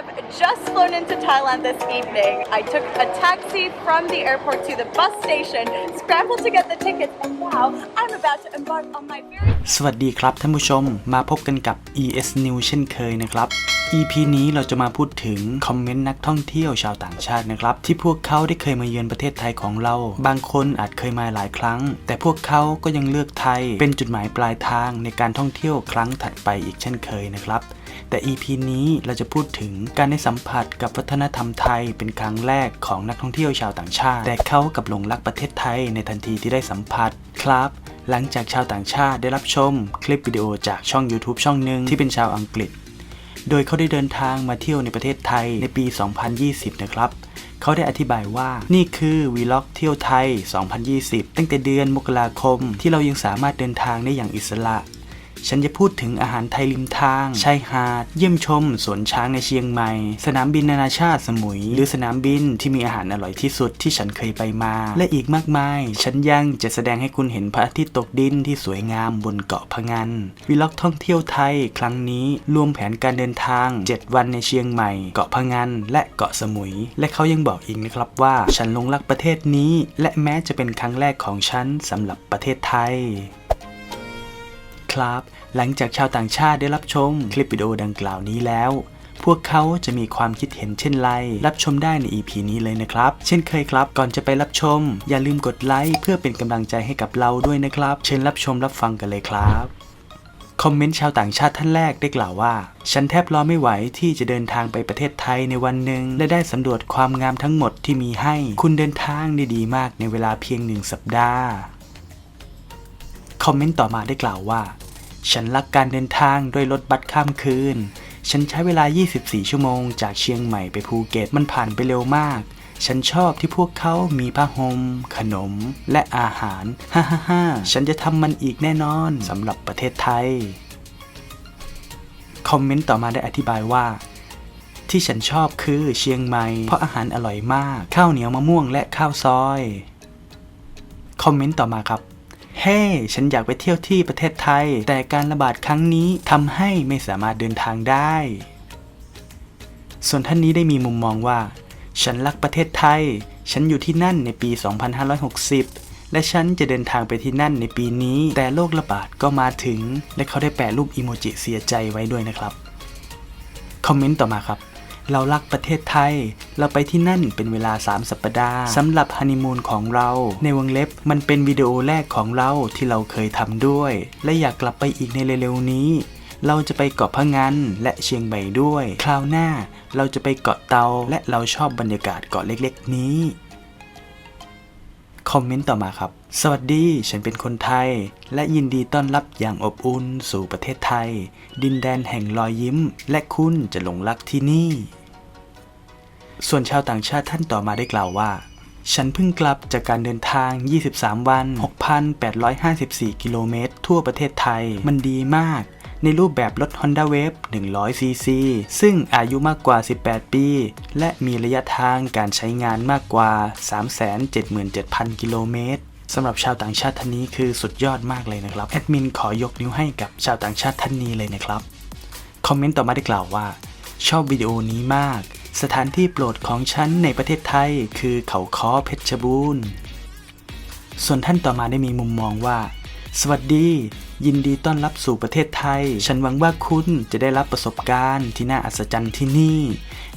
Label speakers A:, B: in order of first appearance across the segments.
A: have just flown into Thailand this evening. I took a taxi from the airport to the bus station, scrambled to get the tickets, and now I'm about to embark on my very
B: สวัสดีครับท่านผู้ชมมาพบกันกับ ES News เช่นเคยนะครับ EP นี้เราจะมาพูดถึงคอมเมนต์นักท่องเที่ยวชาวต่างชาตินะครับ ที่พวกเขาได้เคยมาเยือนประเทศไทยของเรา บางคนอาจเคยมาหลายครั้ง แต่พวกเขาก็ยังเลือกไทยเป็นจุดหมายปลายทางในการท่องเที่ยวครั้งถัดไปอีกเช่นเคยนะครับ แต่ EP นี้เราจะพูดถึงการได้สัมผัสกับวัฒนธรรมไทยเป็นครั้งแรกของนักท่องเที่ยวชาวต่างชาติ แต่เขากับหลงรักประเทศไทยในทันทีที่ได้สัมผัสครับหลังจากชาวต่างชาติได้รับชม คลิปวิดีโอจากช่อง YouTube ช่องหนึ่งที่เป็นชาวอังกฤษ โดยเขาได้เดินทางมาเที่ยวในประเทศไทยในปี 2020 นะครับเขาได้อธิบายว่านี่คือวีล็อกเที่ยวไทย 2020 ตั้งแต่เดือนมกราคม ที่เรายังสามารถเดินทางได้อย่างอิสระ ฉันจะพูดถึงอาหารไทยริมทางชายหาด เยี่ยมชมสวนช้างในเชียงใหม่ สนามบินนานาชาติสมุย หรือสนามบินที่มีอาหารอร่อยที่สุดที่ฉันเคยไปมา และอีกมากมาย ฉันยังจะแสดงให้คุณเห็นพระอาทิตย์ตกดินที่สวยงามบนเกาะพะงันวิล็อกท่องเที่ยวไทย ครั้งนี้รวมแผนการเดินทาง 7 วันในเชียงใหม่ เกาะพะงันและเกาะสมุย และเขายังบอกอีกนะครับว่า ฉันหลงรักประเทศนี้ และแม้จะเป็นครั้งแรกของฉันสำหรับประเทศไทย ครับ หลังจากชาวต่างชาติได้รับชมคลิปวิดีโอดังกล่าวนี้แล้ว พวกเขาจะมีความคิดเห็นเช่นไร รับชมได้ใน EP นี้เลยนะครับ เช่นเคยครับ ก่อนจะไปรับชม อย่าลืมกดไลค์เพื่อเป็นกำลังใจให้กับเราด้วยนะครับ เชิญรับชมรับฟังกันเลยครับคอมเมนต์ชาวต่างชาติท่านแรกได้กล่าวว่า ฉันแทบรอไม่ไหวที่จะเดินทางไปประเทศไทยในวันหนึ่ง และได้สำรวจความงามทั้งหมดที่มีให้ คุณเดินทางได้ดีมากในเวลาเพียงหนึ่งสัปดาห์ คอมเมนต์ต่อมาได้กล่าวว่า ฉันรักการเดินทางด้วยรถบัสข้ามคืน ฉันใช้เวลา 24 ชั่วโมง จากเชียงใหม่ไปภูเก็ตมันผ่านไปเร็วมาก ฉันชอบที่พวกเขามีผ้าห่มขนม และอาหาร ฮ่าฮ่าฮ่าฉันจะทำมันอีกแน่นอนสำหรับประเทศไทย คอมเมนต์ต่อมาได้อธิบายว่าที่ฉันชอบคือเชียงใหม่ เพราะอาหารอร่อยมาก ข้าวเหนียวมะม่วงและข้าวซอย คอมเมนต์ต่อมาครับ เฮ้ฉันอยากไปเที่ยวที่ประเทศไทย แต่การระบาดครั้งนี้ทำให้ไม่สามารถเดินทางได้ ส่วนท่านนี้ได้มีมุมมองว่า ฉันรักประเทศไทย ฉันอยู่ที่นั่นในปี 2560 และฉันจะเดินทางไปที่นั่นในปีนี้ แต่โรคระบาดก็มาถึง และเขาได้แปะรูปอีโมจิเสียใจไว้ด้วยนะครับ คอมเมนต์ต่อมาครับ เรารักประเทศไทย เราไปที่นั่นเป็นเวลา 3 สัปดาห์สำหรับฮันนีมูนของเรา ในวงเล็บมันเป็นวิดีโอแรกของเราที่เราเคยทำด้วย และอยากกลับไปอีกในเร็วๆนี้ เราจะไปเกาะพะงันและเชียงใหม่ด้วย คราวหน้าเราจะไปเกาะเตาและเราชอบบรรยากาศเกาะเล็กๆ นี้คอมเมนต์ต่อมาครับ สวัสดี ฉันเป็นคนไทย และยินดีต้อนรับอย่างอบอุ่นสู่ประเทศไทย ดินแดนแห่งรอยยิ้ม และคุณจะหลงรักที่นี่ ส่วนชาวต่างชาติท่านต่อมาได้กล่าวว่า ฉันเพิ่งกลับจากการเดินทาง 23 วัน 6,854 กิโลเมตร ทั่วประเทศไทย มันดีมาก ในรูปแบบรถ Honda Wave 100 cc ซึ่งอายุมากกว่า 18 ปี และมีระยะทางการใช้งานมากกว่า 377,000 กิโลเมตรสำหรับชาวต่างชาติท่านนี้คือสุดยอดมากเลยนะครับ แอดมินขอยกนิ้วให้กับชาวต่างชาติท่านนี้เลยนะครับ คอมเมนต์ต่อมาได้กล่าวว่า ชอบวิดีโอนี้มาก สถานที่โปรดของฉันในประเทศไทยคือเขาค้อเพชรบูรณ์ ส่วนท่านต่อมาได้มีมุมมองว่า สวัสดี ยินดีต้อนรับสู่ประเทศไทย ฉันหวังว่าคุณจะได้รับประสบการณ์ที่น่าอัศจรรย์ที่นี่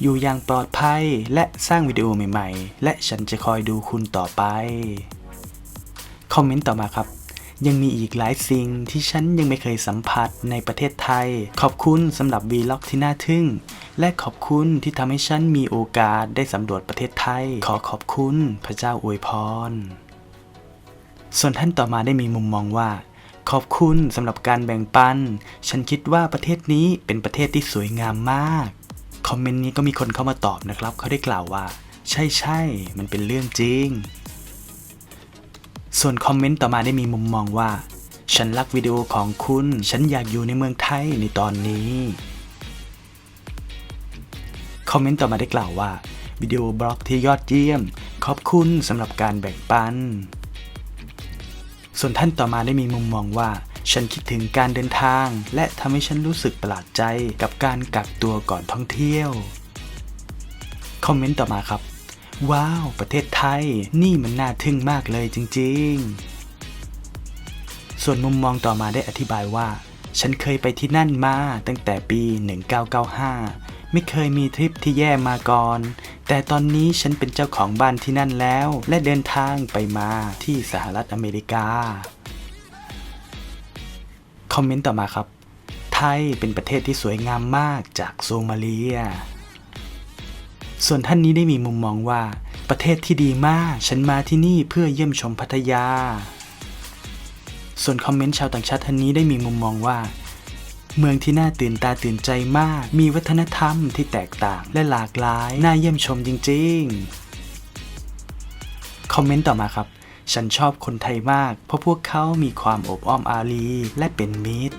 B: อยู่อย่างปลอดภัยและสร้างวิดีโอใหม่ ๆ และฉันจะคอยดูคุณต่อไป คอมเมนต์ต่อมาครับ ยังมีอีกหลายสิ่งที่ฉันยังไม่เคยสัมผัสในประเทศไทย ขอบคุณสำหรับวีล็อกที่น่าทึ่ง และขอบคุณที่ทำให้ฉันมีโอกาสได้สำรวจประเทศไทย ขอขอบคุณพระเจ้าอวยพร ส่วนท่านต่อมาได้มีมุมมองว่า ขอบคุณสำหรับการแบ่งปัน ฉันคิดว่าประเทศนี้เป็นประเทศที่สวยงามมาก คอมเมนต์นี้ก็มีคนเข้ามาตอบนะครับ เขาได้กล่าวว่า ใช่ใช่มันเป็นเรื่องจริง ส่วนคอมเมนต์ต่อมาได้มีมุมมองว่า ฉันรักวิดีโอของคุณ ฉันอยากอยู่ในเมืองไทยในตอนนี้ คอมเมนต์ต่อมาได้กล่าวว่า วิดีโอบล็อกที่ยอดเยี่ยม ขอบคุณสำหรับการแบ่งปัน ส่วนท่านต่อมาได้มีมุมมองว่า ฉันคิดถึงการเดินทาง และทำให้ฉันรู้สึกประหลาดใจกับการกักตัวก่อนท่องเที่ยว คอมเมนต์ต่อมาครับ ว้าว ประเทศไทย นี่มันน่าทึ่งมากเลยจริง ๆ ส่วนมุมมองต่อมาได้อธิบายว่า ฉันเคยไปที่นั่นมาตั้งแต่ปี 1995 ไม่เคยมีทริปที่แย่มาก่อน แต่ตอนนี้ฉันเป็นเจ้าของบ้านที่นั่นแล้ว และเดินทางไปมาที่สหรัฐอเมริกา คอมเมนต์ต่อมาครับ ไทยเป็นประเทศที่สวยงามมากจากโซมาเลีย ส่วนท่านนี้ได้มีมุมมองว่า ประเทศที่ดีมาก ฉันมาที่นี่เพื่อเยี่ยมชมพัทยา ส่วนคอมเมนต์ชาวต่างชาติท่านนี้ได้มีมุมมองว่า เมืองที่น่าตื่นตาตื่นใจมาก มีวัฒนธรรมที่แตกต่างและหลากหลาย น่าเยี่ยมชมจริง ๆ คอมเมนต์ต่อมาครับ ฉันชอบคนไทยมาก เพราะพวกเขามีความอบอ้อมอารีและเป็นมิตร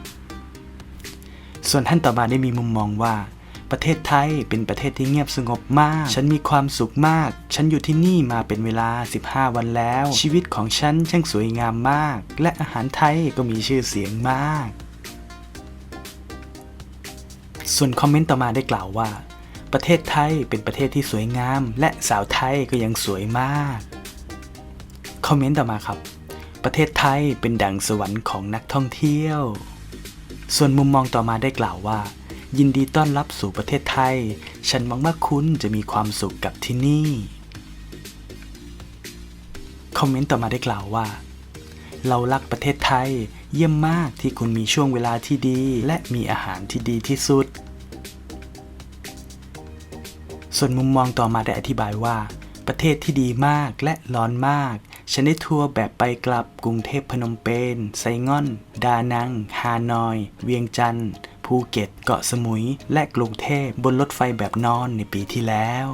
B: ส่วนท่านต่อมาได้มีมุมมองว่า ประเทศไทยเป็นประเทศที่เงียบสงบมาก ฉันมีความสุขมาก ฉันอยู่ที่นี่มาเป็นเวลา 15 วันแล้ว ชีวิตของฉันช่างสวยงามมาก และอาหารไทยก็มีชื่อเสียงมาก ส่วนคอมเมนต์ต่อมาได้กล่าวว่า ประเทศไทยเป็นประเทศที่สวยงาม และสาวไทยก็ยังสวยมาก คอมเมนต์ต่อมาครับ ประเทศไทยเป็นดังสวรรค์ของนักท่องเที่ยว ส่วนมุมมองต่อมาได้กล่าวว่า ยินดีต้อนรับสู่ประเทศไทย ฉันหวังว่าคุณจะมีความสุขกับที่นี่ คอมเมนต์ต่อมาได้กล่าวว่า เรารักประเทศไทย เยี่ยมมากที่คุณมีช่วงเวลาที่ดี และมีอาหารที่ดีที่สุด ส่วนมุมมองต่อมาได้อธิบายว่า ประเทศที่ดีมากและร้อนมาก ฉันได้ทัวร์แบบไปกลับกรุงเทพพนมเปญไซง่อน ดานัง ฮานอย เวียงจันทร์ ภูเก็ต เกาะสมุย และกรุงเทพบนรถไฟแบบนอนในปีที่แล้ว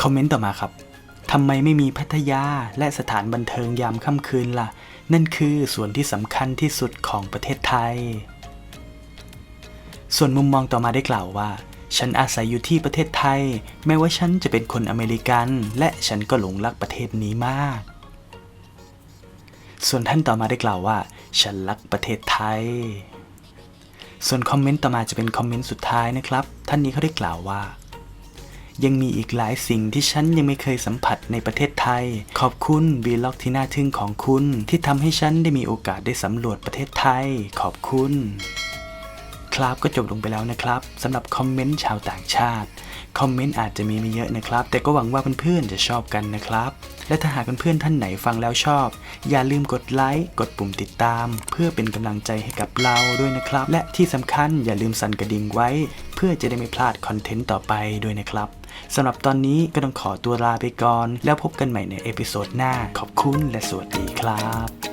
B: คอมเมนต์ต่อมาครับทำไมไม่มีพัทยาและสถานบันเทิงยามค่ำคืนล่ะ นั่นคือส่วนที่สำคัญที่สุดของประเทศไทย ส่วนมุมมองต่อมาได้กล่าวว่า ฉันอาศัยอยู่ที่ประเทศไทย แม้ว่าฉันจะเป็นคนอเมริกัน และฉันก็หลงรักประเทศนี้มาก ส่วนท่านต่อมาได้กล่าวว่า ฉันรักประเทศไทย ส่วนคอมเมนต์ต่อมาจะเป็นคอมเมนต์สุดท้ายนะครับ ท่านนี้เขาได้กล่าวว่า ยังมีอีกหลายสิ่งที่ฉันยังไม่เคยสัมผัสในประเทศไทย ขอบคุณวีล็อกที่น่าทึ่งของคุณ ที่ทำให้ฉันได้มีโอกาสได้สำรวจประเทศไทย ขอบคุณ ครับก็จบลงไปแล้วนะครับสำหรับคอมเมนต์ชาวต่างชาติ คอมเมนต์อาจจะมีไม่เยอะนะครับ แต่ก็หวังว่าเพื่อนๆจะชอบกันนะครับ และถ้าหากเพื่อนๆท่านไหนฟังแล้วชอบ อย่าลืมกดไลค์กดปุ่มติดตาม เพื่อเป็นกำลังใจให้กับเราด้วยนะครับ และที่สำคัญอย่าลืมสั่นกระดิ่งไว้ เพื่อจะได้ไม่พลาดคอนเทนต์ต่อไปด้วยนะครับสำหรับตอนนี้ก็ต้องขอตัวลาไปก่อน แล้วพบกันใหม่ในเอพิโซดหน้าขอบคุณและสวัสดีครับ